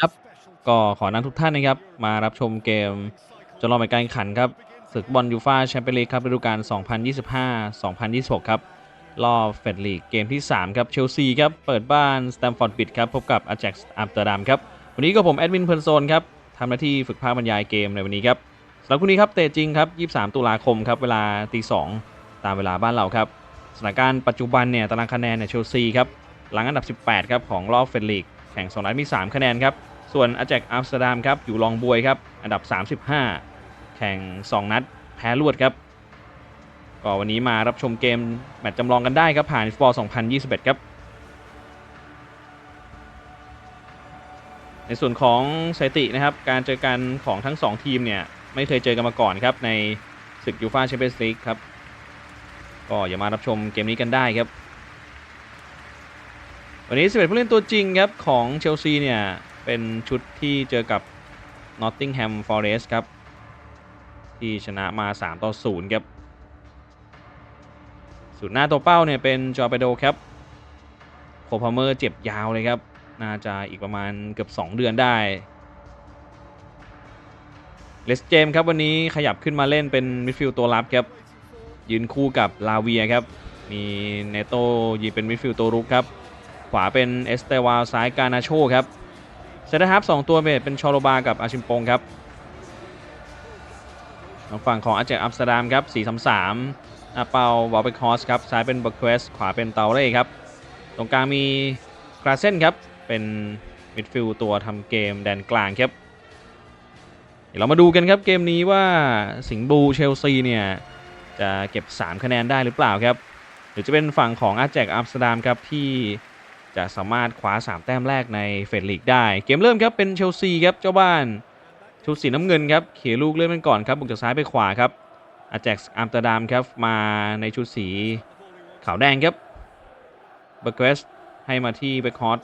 ครับก็ขอนำทุกท่านนะครับ มารับชมเกมจนรอไปการแข่งขันครับศึกบอลยูฟาแชมเปี้ยนลีกครับฤดูกาล 2025-2026 ครับรอบเฟดลีกเกมที่ 3 ครับ เชลซีครับ เปิดบ้านสแตมฟอร์ดบิดครับ พบกับอาแจ็กซ์อัมสเตอร์ดัมครับ วันนี้ก็ผม แอดมินเพลินโซนครับทำหน้าที่ฝึกภาคบรรยายเกมในวันนี้ครับสำหรับคู่นี้ครับ เตะจริงครับ 23 ตุลาคมครับ เวลาตี2ตามเวลาบ้านเราครับสถานการณ์ปัจจุบันเนี่ยตารางคะแนนเนี่ยเชลซีครับหลังอันดับ 18 ครับของรอบเฟดลีก แข่ง2นัดมี 3 คะแนนครับ ส่วนอาแจกอัมสเตอร์ดัมครับอยู่รองบวยครับ อันดับ 35 แข่ง 2 นัดแพ้รวดครับ ก็วันนี้มารับชมเกม แมตช์จำลองกันได้ครับ ผ่านฟุตบอล2021 ครับ ในส่วนของสถิตินะครับ การเจอกันของทั้ง 2 ทีมเนี่ย ไม่เคยเจอกันมาก่อนครับ ในศึกยูฟาแชมเปี้ยนส์ลีกครับ ก็อย่ามารับชมเกมนี้กันได้ครับ วันนี้ 11 ผู้เล่นตัวจริงครับ ของเชลซีเนี่ย เป็นชุดที่เจอกับ Nottingham Forest ครับ ที่ชนะมา 3 ต่อ 0 ครับสุดหน้าตัวเป้าเนี่ย เป็นจอร์เปโดครับโคพาเมอร์เจ็บยาวเลยครับ น่าจะอีกประมาณเกือบ 2 เดือนได้เลสเจมครับ วันนี้ขยับขึ้นมาเล่นเป็นมิดฟิลด์ตัวรับครับ ยืนคู่กับลาเวียครับ มีเนโตยืนเป็นมิดฟิลด์ตัวรุกครับ ขวาเป็นเอสเตวาซ้ายกานาโชครับเซนเตอร์ฮับสองตัวเป็นชอโรบากับอาชิมปงครับทางฝั่งของอาเจกอัมสเตอร์ดัมครับ4-3-3อาเปาวอลเบคอสครับซ้ายเป็นเบอร์เควสขวาเป็นเตาเร่ครับ ตรงกลางมีกราเซนครับ เป็นมิดฟิลด์ตัวทำเกมแดนกลางครับ เดี๋ยวเรามาดูกันครับเกมนี้ว่าสิงห์บูเชลซีเนี่ย จะเก็บ 3 คะแนนได้หรือเปล่าครับ หรือจะเป็นฝั่งของอาแจกอัมสเตอร์ดัมครับที่ จะสามารถคว้า 3 แต้มแรกในเฟดลีกได้ เกมเริ่มครับเป็นเชลซีครับเจ้าบ้านชุดสีน้ำเงินครับเขียลูกเลื่อนเป็นก่อนครับบุกจากซ้ายไปขวาครับอาแจ็กอัมสเตอร์ดัมครับมาในชุดสีขาวแดงครับเบอร์เกสให้มาที่เบคฮอต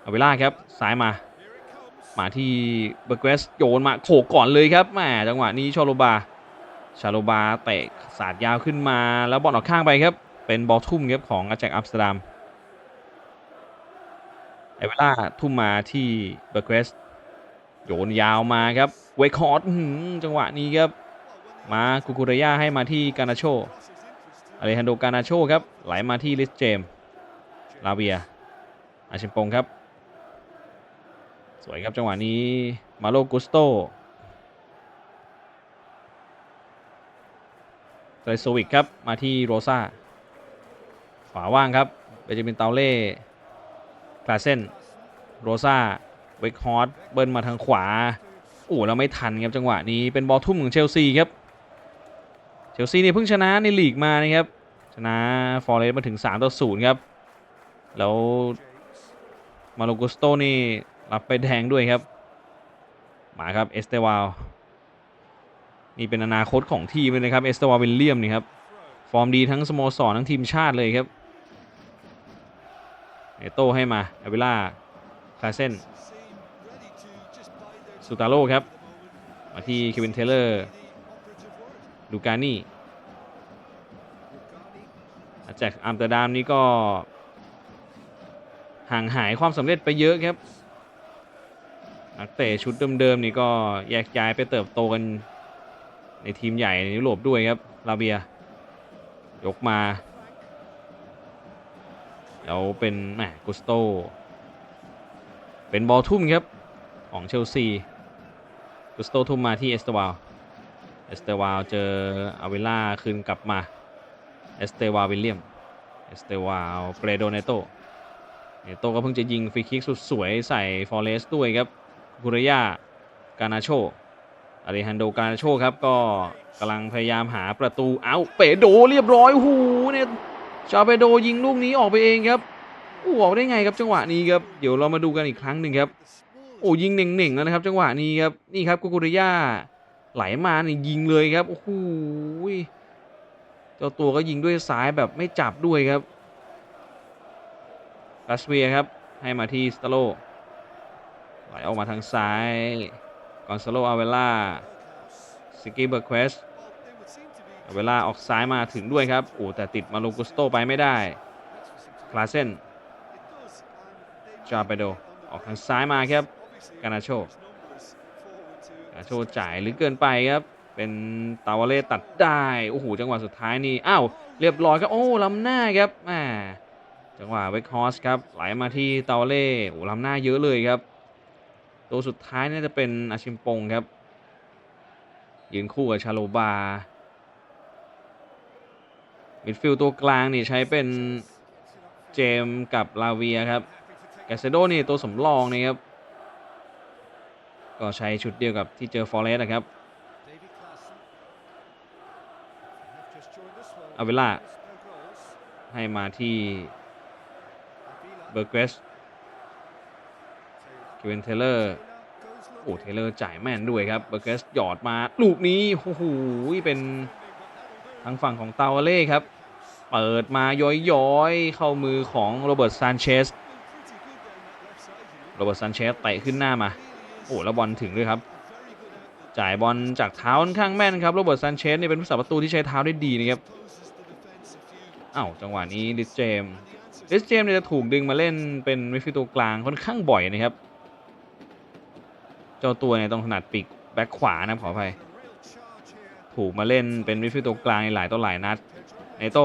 เอาเวล่าครับซ้ายมามาที่เบอร์เกสโยนมาโขกก่อนเลยครับแหมจังหวะนี้ชอโลบาชาโลบาเตะสาดยาวขึ้นมาแล้วบอลออกข้างไปครับเป็นบอลทุ่มครับของอาแจ็กอัมสเตอร์ดัม เอเวล่าทุ่มมาที่เบอร์เกสโยนยาวมาครับเวคอร์ดจังหวะนี้ครับ มากุกุเรยาให้มาที่กานาโชอเลฮันโดกานาโชครับ ไหลมาที่ลิสเจมลาเวีย อาชิมปงครับ สวยครับจังหวะนี้มาโลกุสโตเตยโซวิกครับ มาที่โรซาขวาว่างครับเบจามินเตาเล่ คลาเซนโรซาเวกฮอตเบิ้ลมาทางขวาโอ้แล้วไม่ทันครับจังหวะนี้เป็นบอลทุ่มของเชลซีครับเชลซีเนี่ยเพิ่งชนะในลีกมานะครับชนะฟอร์เรสต์มาถึง3ต่อ0ครับแล้วมาโลกุสโตนี่รับไปแดงด้วยครับมาครับเอสเตวาลนี่เป็นอนาคตของทีมเลยนะครับเอสเตวาวิลเลียมนี่ครับฟอร์มดีทั้งสโมสรทั้งทีมชาติเลยครับ เอโต้ให้มาเอเวล่าคาเซนสุตาโลครับ มาที่เควินเทเลอร์ลูการนี่แจ็คอัมเตอร์ดัมนี่ก็ ห่างหายความสำเร็จไปเยอะครับ นักเตะชุดเดิมๆนี่ก็แยกย้ายไปเติบโตกัน ในทีมใหญ่ในยุโรปด้วยครับลาเบีย ยกมา แล้วเป็นแหมกุสโต เป็นบอลทุ่มครับ ของเชลซี กุสโตทุ่มมาที่เอสเตวาลเอสเตวาลเจออาเวล่าคืนกลับมาเอสเตวาลวิลเลียมเอสเตวาลเปรโดเนโตเนโตก็เพิ่งจะยิงฟรีคิกสุดสวยใส่ฟอเรสด้วยครับกุเรยากานาโชอาริฮันโดการาโชครับก็กำลังพยายามหาประตู เอาเปโดเรียบร้อยโอ้โหเนี่ย จาเปโดยิงลูกนี้ออกไปเองครับอู้ออกได้ไงครับจังหวะนี้ครับเดี๋ยวเรามาดูกันอีกครั้งหนึ่งครับโอ้ยิงเหน่งๆแล้วนะครับ จังหวะนี้ครับนี่ครับกุกุริยาไหลมานี่ยิงเลยครับโอ้โหเจ้าตัวก็ยิงด้วยซ้ายแบบไม่จับด้วยครับกัสเวียครับให้มาที่สตาโลไหลออกมาทางซ้ายกอนซาโลอาเวล่าซิกี้เบอร์เควส เวลาออกซ้ายมาถึงด้วยครับโอ้แต่ติดมาโลกุสโตไปไม่ได้คลาเซนจาเปโดออกทางซ้ายมาครับกานาโชกานาโชจ่ายหรือเกินไปครับ เป็นตาวาเล่ตัดได้โอ้โหจังหวะสุดท้ายนี่อ้าวเรียบร้อยครับโอ้ล้ำหน้าครับแหมจังหวะเวกฮอสครับไหลมาที่ตาวาเล่โอ้ล้ำหน้าเยอะเลยครับ ตัวสุดท้ายน่าจะเป็นอาชิมปงครับยืนคู่กับชาโลบา มิดฟิลด์ตัวกลางนี่ใช้เป็นเจมกับลาเวียครับแกสเซโดนี่ตัวสำรองนะครับ ก็ใช้ชุดเดียวกับที่เจอฟอร์เรสนะครับอาเวล่าให้มาที่เบอร์เกรสคิเวนเทเลอร์โอ้เทเลอร์จ่ายแม่นด้วยครับเบอร์เกรสหยอดมา ลูกนี้โอ้โหเป็นางฝั่งของตาวเล่ครับ เปิดมาย้อยๆ เข้ามือของโรเบิร์ตซานเชสโรเบิร์ตซานเชสเตะขึ้นหน้ามา โอ้แล้วบอลถึงด้วยครับ จ่ายบอลจากเท้าค่อนข้างแม่นครับโรเบิร์ตซานเชสเนี่ยเป็นผู้สาประตูที่ใช้เท้าได้ดีนะครับอ้าวจังหวะนี้ลิสเจมส์ลิสเจมเนี่ยจะถูกดึงมาเล่นเป็นมิดฟิลด์ตัวกลางค่อนข้างบ่อยนะครับ เจ้าตัวเนี่ยต้องถนัดปีกแบ็คขวานะขออภัย ถูกมาเล่นเป็นมิดฟิลด์ตัวกลางในหลายต่อหลายนัดเนโต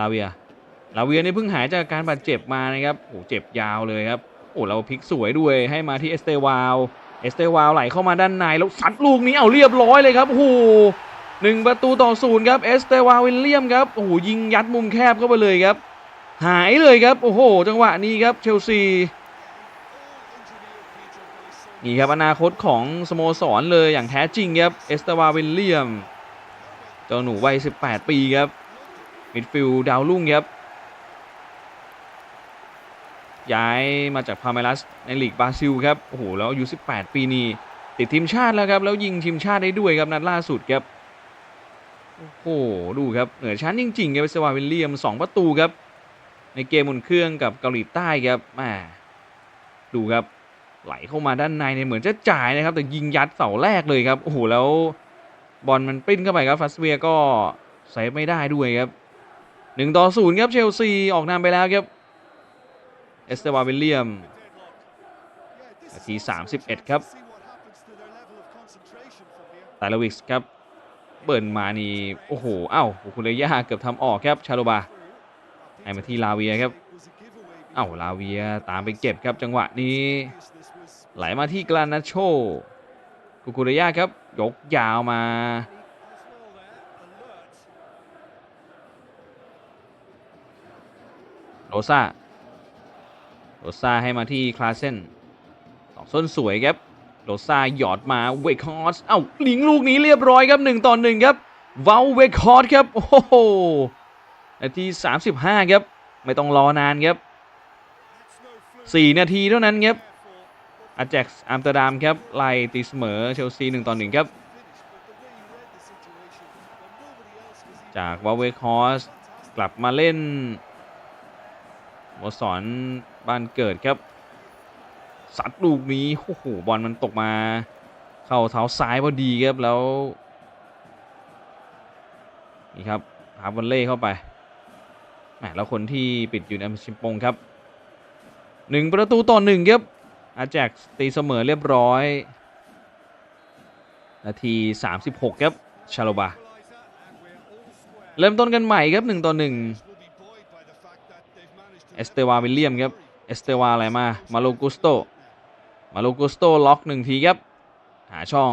ลาเวียลาเวียนี่เพิ่งหายจากการบาดเจ็บมานะครับโอ้เจ็บยาวเลยครับโอ้เราพลิกสวยด้วยให้มาที่เอสเตวาลเอสเตวาลไหลเข้ามาด้านในแล้วซัดลูกนี้เอาเรียบร้อยเลยครับโอ้หนึ่งประตูต่อศูนย์ครับเอสเตวาลวิลเลียมครับโอ้โหยิงยัดมุมแคบเข้าไปเลยครับ หายเลยครับ โอ้โห จังหวะนี้ครับเชลซี นี่ครับอนาคตของสโมสรเลยอย่างแท้จริงครับเอสเตวาวิลเลียมเจ้าหนูวัย 18 ปีครับมิดฟิลด์ดาวรุ่งครับย้ายมาจากพาเมรัสในลีกบราซิลครับโอ้โหแล้วอายุ 18 ปีนี่ติดทีมชาติแล้วครับ แล้วยิงทีมชาติได้ด้วยครับนัดล่าสุดครับโอ้โหดูครับเหนือชั้นจริงๆครับเอสเตวาวิลเลียม 2 ประตูครับในเกมอุ่นเครื่องกับเกาหลีใต้ครับแหมดูครับ ไหลเข้ามาด้านในเนี่ยเหมือนจะจ่ายนะครับ แต่ยิงยัดเสาแรกเลยครับโอ้โหแล้วบอลมันปิ้นเข้าไปครับฟัสเวียก็เซฟไม่ได้ด้วยครับหนึ่งต่อศูนย์ครับเชลซีออกนำไปแล้วครับเอสเตวาวิลเลียมนาที31 ครับไตลวิกส์ครับ เบิร์นมานี่โอ้โหอ้าวคุณเลย่าเกือบทำออกครับชาโลบาให้มาที่ลาเวียครับเอ้าลาเวียตามไปเก็บครับจังหวะนี้ ไหลมาที่กลานาโชกุกุเรยาครับ ยกยาวมา โรซาโรซาให้มาที่คลาเซนสองส้นสวยครับ โรซาหยอดมาเวคฮอสเอ้าหลิงลูกนี้เรียบร้อยครับหนึ่งต่อหนึ่งครับเวลเวคฮอสครับ โอ้โหนาที35ครับ ไม่ต้องรอนานครับ4นาทีเท่านั้นครับ อาแจ็กซ์อัมสเตอร์ดัมครับไล่ตีเสมอเชลซี1ต่อ1ครับ จากวอลเวคอสกลับมาเล่นโมสรบ้านเกิดครับ สัดลูกนี้โอ้โหบอลมันตกมา เข้าเท้าซ้ายพอดีครับแล้วนี่ครับหาบอลเล่เข้าไปแหมแล้วคนที่ปิดอยู่ในชิมปงครับหนึ่งประตูต่อหนึ่งครับ อาแจ็กตีเสมอเรียบร้อย นาที 36 ครับ ชาโลบา เริ่มต้นกันใหม่ครับ1ต่อ1เอสเตวาวิลเลียมครับ เอสเตวาอะไรมา มาโลกุสโต มาโลกุสโตล็อกหนึ่งทีครับ หาช่อง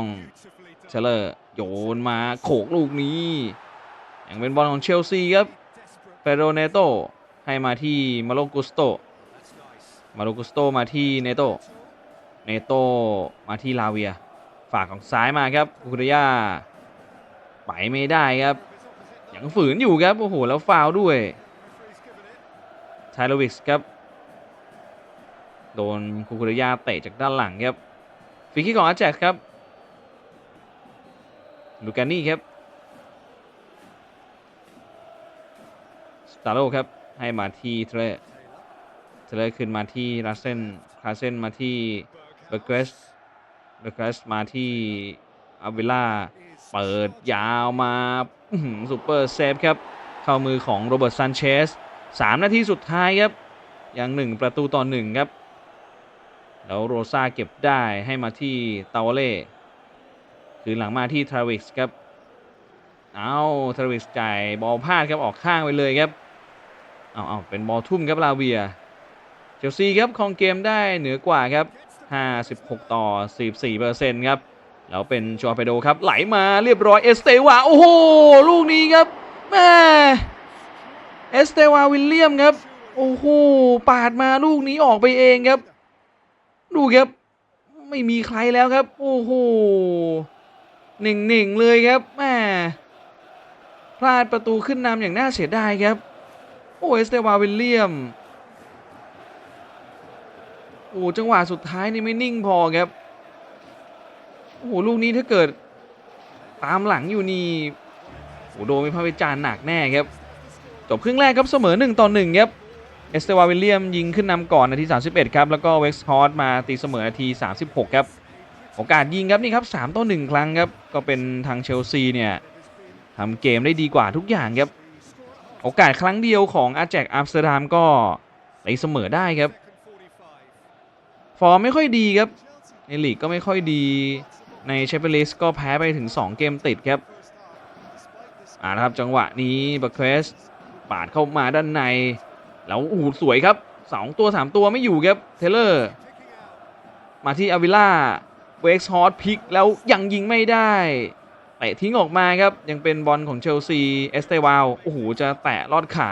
เชลเลอร์โยนมาโขกลูกนี้ยังเป็นบอลของเชลซีครับเฟโรเนโตให้มาที่มาโลกุสโตมาโลกุสโตมาที่เนโต เนโตมาที่ลาเวีย ฝากของซ้ายมาครับกุคุริยาไปไม่ได้ครับยังฝืนอยู่ครับโอ้โหแล้วฟาวล์ด้วยไทโลวิกส์ครับ โดนคุคุริยาเตะจากด้านหลังครับฟรีคิกของอาแจ็คครับลูกานี่ครับสตาโลครับให้มาที่เทเลเทเลขึ้นมาที่ลาเซนคาเซนมาที่ เบอร์เกสเบอร์เกสมาที่อาวิล่าเปิดยาวมาซูเปอร์เซฟครับ เข้ามือของโรเบิร์ตซันเชส3นาทีสุดท้ายครับ ยัง 1 ประตูต่อ 1 ครับ แล้วโรซาเก็บได้ให้มาที่เตาเล่คืนหลังมาที่ทราวิสครับ เอาทราวิสจ่ายบอลพลาดครับออกข้างไปเลยครับ เอาเอาเป็นบอลทุ่มครับลาเวีย เชลซีครับครองเกมได้เหนือกว่าครับ 56 ต่อ 44เปอร์เซ็นต์ครับ แล้วเป็นจอร์เปโดครับ ไหลมาเรียบร้อยเอสเตวา โอ้โห ลูกนี้ครับแม่เอสเตวาวิลเลียมครับ โอ้โห ปาดมาลูกนี้ออกไปเองครับ ดูครับ ไม่มีใครแล้วครับ โอ้โหหนึ่งหนึ่งเลยครับแม่พลาดประตูขึ้นนำอย่างน่าเสียดายครับ โอ้เอสเตวาวิลเลียม อ้จังหวะสุดท้ายนี่ไม่นิ่งพอครับโอ้โหลูกนี้ถ้าเกิด ตามหลังอยู่นี่โอ้โหโดนวิพากษ์วิจารณ์หนักแน่ครับจบครึ่งแรกครับเสมอ1ต่อ1ครับเอสเตวาวิลเลียมยิงขึ้นนำก่อนนาที 31 ครับ แล้วก็เว็กซ์ฮอร์มาตีเสมอนาที 36 ครับโอกาสยิงครับนี่ครับ3ต่อ1ครั้งครับ ก็เป็นทางเชลซีเนี่ยทำเกมได้ดีกว่าทุกอย่างครับ โอกาสครั้งเดียวของอาแจกอัมสเตอร์ดัมก็ตีเสมอได้ครับ ฟอร์มไม่ค่อยดีครับ ในลีกก็ไม่ค่อยดีในแชมเปี้ยนลีกก็แพ้ไปถึง 2 เกมติดครับอ่านะครับจังหวะนี้บัคเควสปาดเข้ามาด้านใน แล้วอู้หูสวยครับ 2 ตัว 3 ตัวไม่อยู่ครับ เทเลอร์ มาที่อาวิล่าเวกซ์ฮอตพลิกแล้วยังยิงไม่ได้เตะทิ้งออกมาครับ ยังเป็นบอลของเชลซี เอสเตวาลโอ้โห จะแตะลอดขา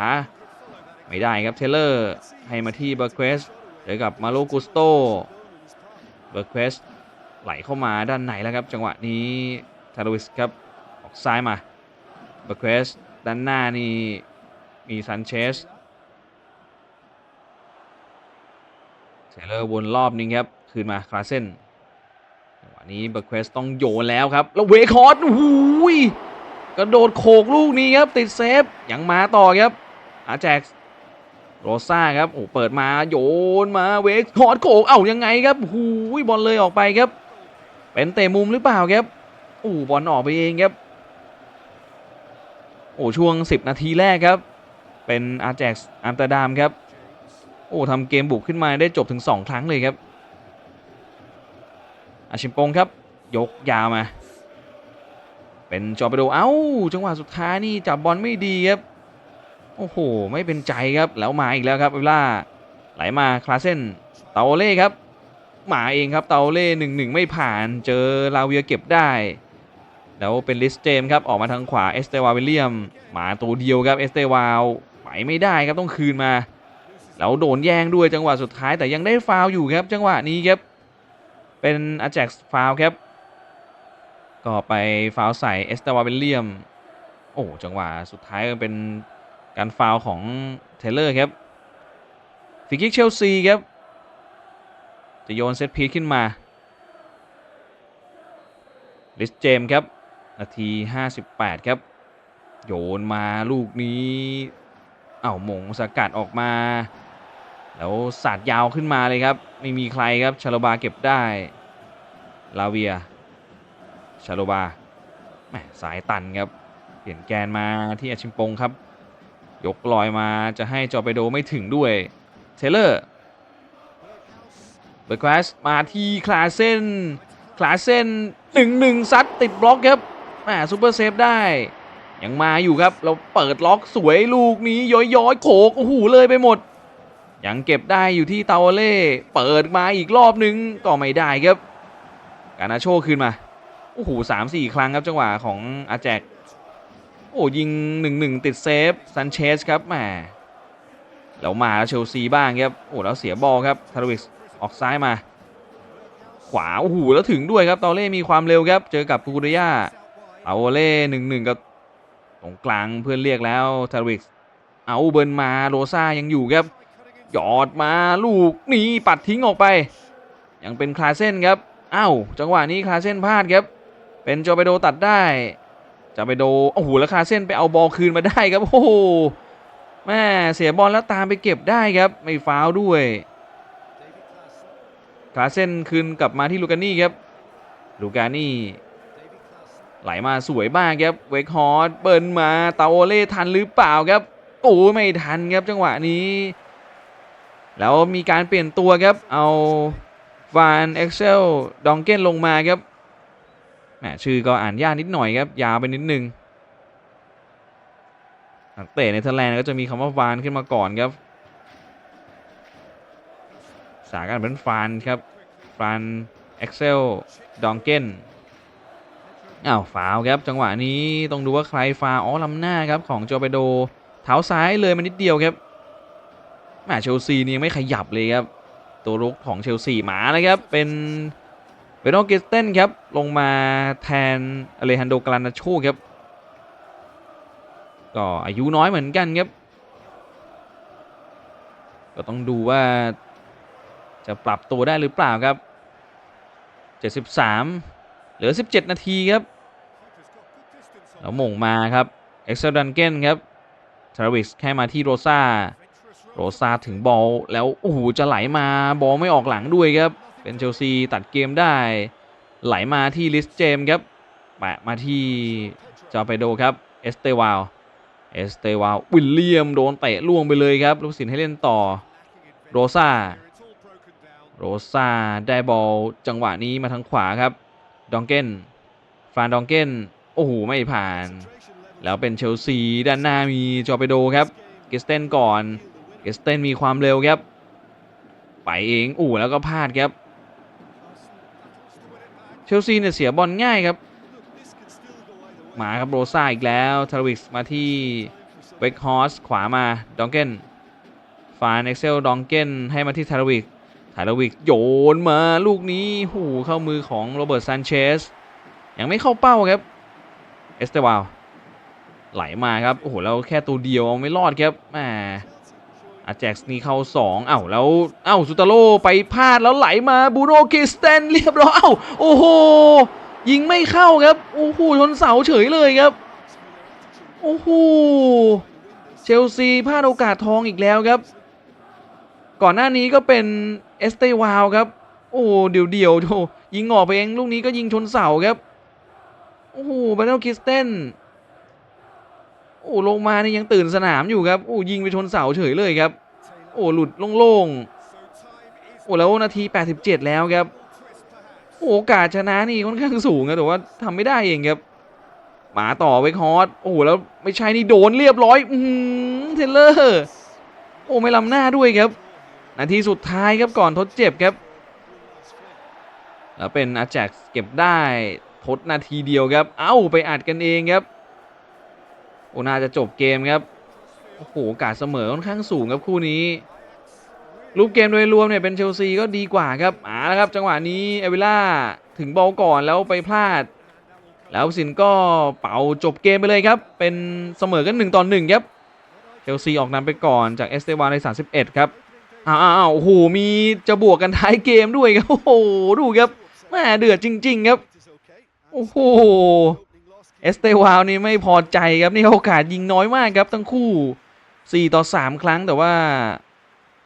ไม่ได้ครับ เทเลอร์ ให้มาที่บัคเควส เจอกับมาโลกุสโตเบอร์เควสไหลเข้ามาด้านในแล้วครับ จังหวะนี้ทารวิสครับ ออกซ้ายมาเบอร์เควสด้านหน้านี่มีซันเชสเทเลอร์วนรอบนึงครับ คืนมาคลาเซนจังหวะนี้เบอร์เควสต้องโยนแล้วครับ แล้วเวคอร์ดโอ้โหยกระโดดโขกลูกนี้ครับ ติดเซฟยังมาต่อครับอาแจก โรซ่าครับโอ้เปิดมาโยนมาเวกฮอดโขกเอ้ายังไงครับหูยบอลเลยออกไปครับ เป็นเตะมุมหรือเปล่าครับโอ้บอลออกไปเองครับ โอ้ช่วง 10 นาทีแรกครับ เป็นอาแจ็กซ์อัมตดัมครับ โอ้ทำเกมบุกขึ้นมาได้จบถึง 2 ครั้งเลยครับ อาชิมปงครับ ยกยาวมา เป็นจอไปโดเอ้า จังหวะสุดท้ายนี่จับบอลไม่ดีครับ โอ้โห ไม่เป็นใจครับ แล้วมาอีกแล้วครับเวล่าไหลมาคลาเซนเตาเล่ครับมาเองครับเตาเล่หนึ่งหนึ่งไม่ผ่านเจอลาเวียเก็บได้ แล้วเป็นลิสเจมครับออกมาทางขวาเอสเตวาวิลเลียมมาตัวเดียวครับเอสเตวาไปไม่ได้ครับต้องคืนมา แล้วโดนแย่งด้วยจังหวะสุดท้ายแต่ยังได้ฟาวอยู่ครับ จังหวะนี้ครับเป็นอาแจ็กฟาวครับ ก็ไปฟาวใส่เอสเตวาวิลเลียม โอ้จังหวะสุดท้ายเป็น การฟาวของเทเลอร์ครับฟรีคิกเชลซีครับจะโยนเซตพีขึ้นมาลิสเจมส์ครับ นาที 58 ครับ โยนมาลูกนี้เอ้าหมงสกัดออกมา แล้วสาดยาวขึ้นมาเลยครับ ไม่มีใครครับชาโลบาเก็บได้ ลาเวียชาโลบาแหมสายตันครับ เปลี่ยนแกนมาที่อาชิมปงครับ ยกลอยมาจะให้จอร์เปโดไม่ถึงด้วย เทเลอร์เบอร์คลาสมาที่คลาเซนคลาเซนหนึ่งหนึ่งซัดติดบล็อกครับแหมซูเปอร์เซฟได้ ยังมาอยู่ครับ เราเปิดล็อกสวยลูกนี้ย้อยย้อยๆโขกโอ้โหเลยไปหมด ยังเก็บได้อยู่ที่เตาเล่ เปิดมาอีกรอบนึงก็ไม่ได้ครับ การนาโชคืนมาโอ้โหสามสี่ครั้งครับจังหวะของอาแจก โอ้ยิงหนึ่งหนึ่งติดเซฟซันเชสครับแหมแล้วมาเชลซีบ้างครับโอ้แล้วเสียบอลครับทาร์วิสออกซ้ายมา ขวาโอ้โหแล้วถึงด้วยครับตอเล่มีความเร็วครับ เจอกับกูกุดย่าเอาเล่หนึ่งหนึ่งกับตรงกลางเพื่อนเรียกแล้วทาร์วิสเอาเบิร์นมาโรซ่ายังอยู่ครับหยอดมาลูกนี้ปัดทิ้งออกไป ยังเป็นคลาเซนครับอ้าวจังหวะนี้คลาเซนพลาดครับ เป็นจอเปโดตัดได้ จะไปโดโอ้โหแล้วคาเส้นไปเอาบอลคืนมาได้ครับโอ้โหแม่เสียบอลแล้วตามไปเก็บได้ครับ ไม่ฟาวด้วยคาเส้นคืนกลับมาที่ลูกานี่ครับลูกานี่ไหลมาสวยมากครับเวกฮอร์เบิร์นมาเตาโอเล่ทันหรือเปล่าครับโอ้ไม่ทันครับจังหวะนี้ แล้วมีการเปลี่ยนตัวครับเอาฟวานเอ็กเซลดองเกนลงมาครับ มชื่อก็อ่านยากนิดหน่อยครับ ยาวไปนิดนึงนักเตะในเทอร์แลนด์ก็จะมีคำว่าวานขึ้นมาก่อนครับ สาการเป็นฟานครับฟานเอ็กเซลดองเกนอ้าวฟาวครับ จังหวะนี้ต้องดูว่าใครฟาวอ๋อลำหน้าครับ ของโจเปโดเท้าซ้ายเลยมานิดเดียวครับแหมเชลซีนี่ยังไม่ขยับเลยครับ ตัวรุกของเชลซีหมานะครับเป็น เบโนเกสเตนครับ ลงมาแทนอเลฮันโดกลานาโชครับ ก็อายุน้อยเหมือนกันครับ ก็ต้องดูว่าจะปรับตัวได้หรือเปล่าครับ 73 เหลือ 17 นาทีครับ แล้วหม่งมาครับ เอ็กซ์ดันเกนครับทราวิสแค่มาที่โรซาโรซาถึงบอลแล้วโอ้โหจะไหลมาบอลไม่ออกหลังด้วยครับ เป็นเชลซีตัดเกมได้ ไหลมาที่ลิสเจมครับแปะมาที่จอเปโดครับเอสเตวาลเอสเตวาลวิลเลียมโดนเตะล่วงไปเลยครับ ลูกศิลป์ให้เล่นต่อโรซาโรซาได้บอลจังหวะนี้มาทางขวาครับดองเกนฟานดองเกนโอ้โห ไม่ผ่าน แล้วเป็นเชลซีด้านหน้ามีจอเปโดครับเกสเตนก่อนเกสเตนมีความเร็วครับ ไปเองอู้แล้วก็พลาดครับ เชลซีเนี่ยเสียบอลง่ายครับ มาครับโรซ่าอีกแล้วทาวิกมาที่เวกฮอสขวามาดองเกนฟานเอ็กเซลดองเกนให้มาที่ทาวิกทาวิกโยนมาลูกนี้หูเข้ามือของโรเบิร์ตซานเชสยังไม่เข้าเป้าครับเอสเตวาลไหลมาครับ โอ้โหแล้วแค่ตัวเดียวเอาไม่รอดครับแหม อาแจ็กซ์นี่เข้าสองเอ้าแล้วเอ้าสุตาโลไปพลาดแล้วไหลมาบูโนกิสเตนเรียบร้อยเอ้าโอ้โหยิงไม่เข้าครับโอ้โหชนเสาเฉยเลยครับโอ้โหเชลซีพลาดโอกาสทองอีกแล้วครับ ก่อนหน้านี้ก็เป็นเอสเตวาลครับ โอ้เดี่ยวเดี่ยวๆโยิงออกไปเองลูกนี้ก็ยิงชนเสาครับ โอ้โหบาโนกิสเตน โอ้ลงมานี่ยังตื่นสนามอยู่ครับโอ้ยิงไปชนเสาเฉยเลยครับ โอ้หลุดโล่งๆโอ้แล้วนาที 87 แล้วครับโอ้กาสชนะนี่ค่อนข้างสูงนะแต่ว่าทำไม่ได้เองครับหมาต่อเวกฮอสโอ้โหแล้วไม่ใช่นี่โดนเรียบร้อยอือหือเทเลอร์โอ้ไม่ลำหน้าด้วยครับ นาทีสุดท้ายครับก่อนทดเจ็บครับแล้วเป็นอาแจ็กเก็บได้ทดนาทีเดียวครับ เอ้าไปอัดกันเองครับ โอ้น่าจะจบเกมครับ โอ้โหโอกาสเสมอค่อนข้างสูงครับคู่นี้รูปเกมโดยรวมเนี่ยเป็นเชลซีก็ดีกว่าครับอ่าแล้วครับ จังหวะนี้เอวิล่าถึงบอลก่อนแล้วไปพลาด แล้วสินก็เป่าจบเกมไปเลยครับ เป็นเสมอกัน1ต่อ1ครับเชลซีออกนำไปก่อนจากเอสเตวานใน 31 ครับอ้าวอ้าวโอ้โหมีจะบวกกันท้ายเกมด้วยครับ โอ้โห ดูครับแม่เดือดจริง ๆ ครับ โอ้โห เอสเตวาลนี่ไม่พอใจครับนี่โอกาสยิงน้อยมากครับทั้งคู่ 4 ต่อ 3 ครั้งแต่ว่า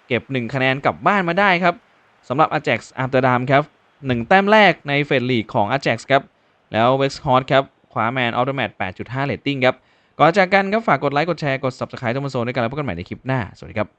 เก็บ 1 คะแนนกลับบ้านมาได้ครับสำหรับอา a x อัมสเตอร์ดัมครับ 1 แต้มแรกในเฟดลีกของอา a x ครับ แล้วเวสต์ฮอตครับคว้าแมนออโตแมต8.5เรตติ้งครับ ก่อนจากกันครับฝากกดไลค์กดแชร์กด Subscribe ทุกมโซนด้วยกันแล้วพบกันใหม่ในคลิปหน้า สวัสดีครับ